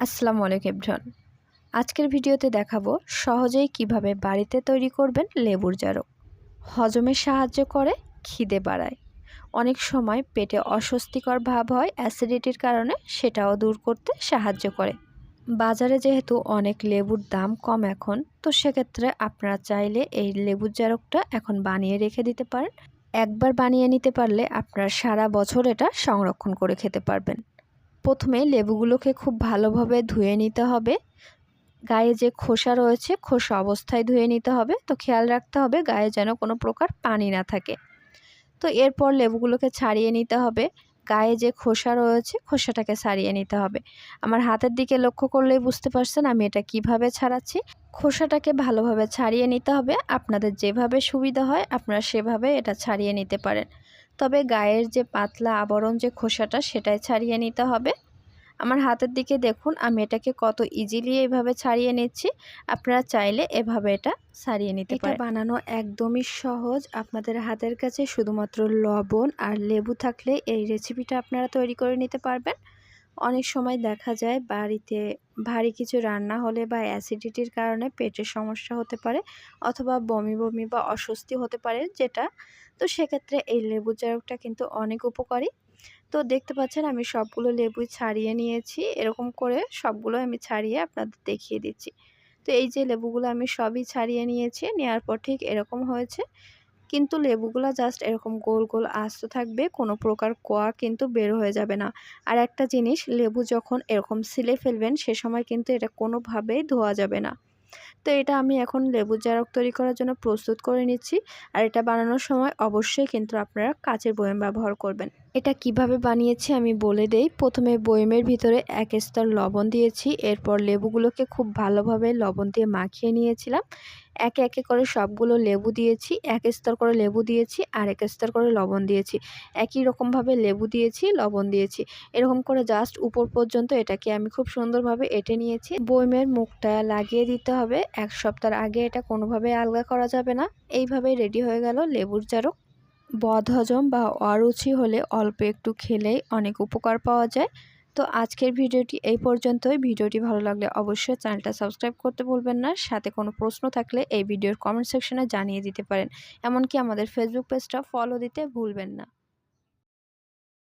আসসালামু আলাইকুম এভরিওয়ান। আজকের ভিডিওতে দেখাবো সহজেই কীভাবে বাড়িতে তৈরি করবেন লেবুর জারক হজমে সাহায্য করে, খিদে বাড়ায়। অনেক সময় পেটে অস্বস্তিকর ভাব হয়, অ্যাসিডিটির কারণে সেটাও দূর করতে সাহায্য করে। বাজারে যেহেতু অনেক লেবুর দাম কম এখন, তো সেক্ষেত্রে আপনারা চাইলে এই লেবুর জারকটা এখন বানিয়ে রেখে দিতে পারেন। একবার বানিয়ে নিতে পারলে আপনারা সারা বছর এটা সংরক্ষণ করে খেতে পারবেন। প্রথমে লেবুগুলোকে খুব ভালোভাবে ধুয়ে নিতে হবে। গায়ে যে খোসা রয়েছে, খোসা অবস্থায় ধুয়ে নিতে হবে। তো খেয়াল রাখতে হবে গায়ে যেন কোনো প্রকার পানি না থাকে। তো এরপর লেবুগুলোকে ছাড়িয়ে নিতে হবে। গায়ে যে খোসা রয়েছে, খোসাটাকে ছাড়িয়ে নিতে হবে। আমার হাতের দিকে লক্ষ্য করলেই বুঝতে পারছেন আমি এটা কীভাবে ছাড়াচ্ছি। খোসাটাকে ভালোভাবে ছাড়িয়ে নিতে হবে। আপনাদের যেভাবে সুবিধা হয়, আপনারা সেভাবে এটা ছাড়িয়ে নিতে পারেন। তবে গায়ের যে পাতলা আবরণ যে খোসাটা সেটাই ছাড়িয়ে নিতে হবে। আমার হাতের দিকে দেখুন আমি এটাকে কত ইজিলি এভাবে ছাড়িয়ে নিচ্ছি। আপনারা চাইলে এভাবে এটা ছাড়িয়ে নিতে পারেন। বানানো একদমই সহজ। আপনাদের হাতের কাছে শুধুমাত্র লবণ আর লেবু থাকলে এই রেসিপিটা আপনারা তৈরি করে নিতে পারবেন। অনেক সময় দেখা যায় বাড়িতে ভারী কিছু রান্না হলে বা অ্যাসিডিটির কারণে পেটের সমস্যা হতে পারে অথবা বমি বমি বা অস্বস্তি হতে পারে যেটা। তো সেক্ষেত্রে এই লেবু চারকটা কিন্তু অনেক উপকারী। তো দেখতে পাচ্ছেন আমি সবগুলো লেবুই ছাড়িয়ে নিয়েছি। এরকম করে সবগুলো আমি ছাড়িয়ে আপনাদের দেখিয়ে দিচ্ছি। তো এই যে লেবুগুলো আমি সবই ছাড়িয়ে নিয়েছি নেওয়ার পর ঠিক এরকম হয়েছে। কিন্তু লেবুগুলো জাস্ট এরকম গোল গোল আস্ত থাকবে, কোনো প্রকার কোয়া কিন্তু বের হয়ে যাবে না। আর একটা জিনিস, লেবু যখন এরকম সিলে ফেলবেন, সে সময় কিন্তু এটা কোনোভাবেই ধোয়া যাবে না। তো এটা আমি এখন লেবুর জারক তৈরি করার জন্য প্রস্তুত করে নিচ্ছি। আর এটা বানানোর সময় অবশ্যই কিন্তু আপনারা কাঁচের বয়াম ব্যবহার করবেন। এটা কীভাবে বানিয়েছি আমি বলে দেই। প্রথমে বয়মের ভিতরে এক স্তর লবণ দিয়েছি, এরপর লেবুগুলোকে খুব ভালোভাবে লবণ দিয়ে মাখিয়ে নিয়েছিলাম। একে একে করে সবগুলো লেবু দিয়েছি, এক স্তর করে লেবু দিয়েছি, আর এক স্তর করে লবণ দিয়েছি। একই রকমভাবে লেবু দিয়েছি, লবণ দিয়েছি। এরকম করে জাস্ট উপর পর্যন্ত এটাকে আমি খুব সুন্দরভাবে এঁটে নিয়েছি। বইমের মুখটা লাগিয়ে দিতে হবে। এক সপ্তাহ আগে এটা কোনোভাবে আলগা করা যাবে না। এইভাবেই রেডি হয়ে গেল লেবুর চারক বদহজম বা অরুচি হলে অল্প একটু খেলেই অনেক উপকার পাওয়া যায়। তো আজকের ভিডিওটি এই পর্যন্তই। ভিডিওটি ভালো লাগলে অবশ্যই চ্যানেলটা সাবস্ক্রাইব করতে ভুলবেন না। সাথে কোনো প্রশ্ন থাকলে এই ভিডিওর কমেন্ট সেকশনে জানিয়ে দিতে পারেন। এমনকি আমাদের ফেসবুক পেজটা ফলো দিতে ভুলবেন না।